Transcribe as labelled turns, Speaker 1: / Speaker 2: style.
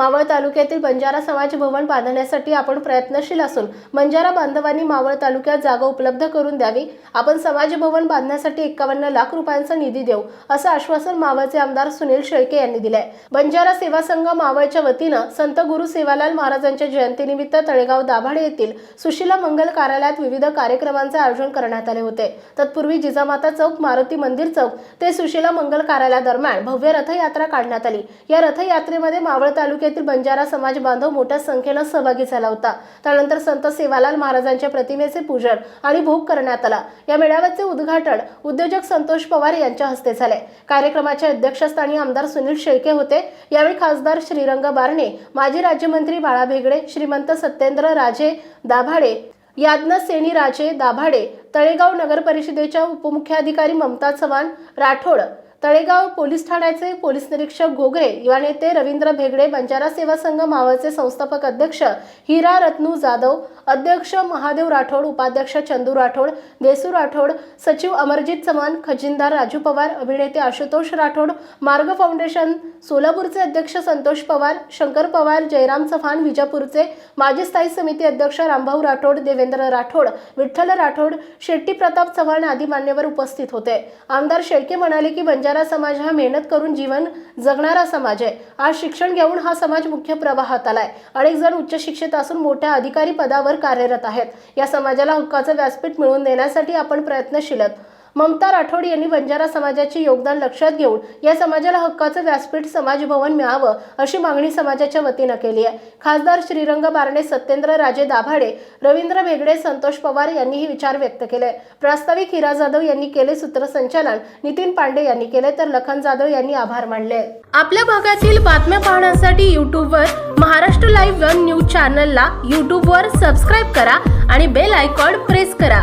Speaker 1: मावळ तालुक्यातील बंजारा समाज भवन बांधण्यासाठी आपण प्रयत्नशील असून बंजारा बांधवांनी मावळ तालुक्यात जागा उपलब्ध करून द्यावी. आपण समाज भवन बांधण्यासाठी एकावन्न लाख रुपयांचा निधी देऊ असं आश्वासन मावळचे आमदार सुनील शेळके यांनी दिले बंजारा सेवा संघ मावळच्या वतीनं संत गुरु सेवालाल महाराजांच्या जयंतीनिमित्त तळेगाव दाभाडे येथील सुशिला मंगल कार्यालयात विविध कार्यक्रमांचे आयोजन करण्यात आले होते. तत्पूर्वी जिजामाता चौक मारुती मंदिर चौक ते सुशिला मंगल कार्यालयादरम्यान भव्य रथयात्रा काढण्यात आली. या रथयात्रेमध्ये मावळ तालुक्यात येथील बंजारा समाज बांधव मोठ्या संख्येनं सहभागी झाला होता. त्यानंतर संत सेवालाल महाराजांच्या प्रतिमेचे पूजन आणि भोग करण्यात आला. या मेळाव्याचे उद्घाटन उद्योजक संतोष पवार यांच्या हस्ते झाले. कार्यक्रमाच्या अध्यक्षस्थानी आमदार सुनील शेळके होते. यावेळी खासदार श्रीरंग बारणे माजी राज्यमंत्री बाळा भेगडे श्रीमंत सत्येंद्र राजे दाभाडे याज्ञ सेनी राजे दाभाडे तळेगाव नगर परिषदेच्या उपमुख्याधिकारी ममता चव्हाण राठोड तळेगाव पोलीस ठाण्याचे पोलीस निरीक्षक घोगरे युवा नेते रवींद्र भेगडे बंजारा सेवा संघ मावळचे संस्थापक अध्यक्ष हिरा रत्नू जाधव अध्यक्ष महादेव राठोड उपाध्यक्ष चंदू राठोड देसू राठोड सचिव अमरजित चव्हाण खजिनदार राजू पवार अभिनेते आशुतोष राठोड मार्ग फाउंडेशन सोलापूरचे अध्यक्ष संतोष पवार शंकर पवार जयराम चव्हाण विजापूरचे माजी स्थायी समिती अध्यक्ष रामभाऊ राठोड देवेंद्र राठोड विठ्ठल राठोड शेट्टी प्रताप चव्हाण आदी मान्यवर उपस्थित होते. आमदार शेळके म्हणाले की बंजारा समाज हा मेहनत करून जीवन जगणारा समाज आहे. आज शिक्षण घेऊन हा समाज मुख्य प्रवाहात आलाय. अनेक जण उच्च शिक्षित असून मोठ्या अधिकारी पदावर कार्यरत आहेत. या समाजाला हक्काचं व्यासपीठ मिळवून देण्यासाठी आपण प्रयत्नशील आहोत. ममता राठोड यांनी बंजारा समाजाचे योगदान लक्षात घेऊन या समाजाला हक्काचं व्यासपीठ समाज भवन मिळावं अशी मागणी समाजाच्या वतीनं केली आहे. खासदार श्रीरंग बारणे सत्येंद्र राजे दाभाडे रवींद्र भेगडे संतोष पवार यांनीही विचार व्यक्त केले प्रास्ताविक हिरा जाधव यांनी केले सूत्रसंचालन नितीन पांडे यांनी केले तर लखन जाधव यांनी आभार मानले. आपल्या भागातील बातम्या पाहण्यासाठी युट्यूबवर महाराष्ट्र लाईव्ह वन न्यूज चॅनलला युट्यूबवर सबस्क्राईब करा आणि बेल आयकॉन प्रेस करा.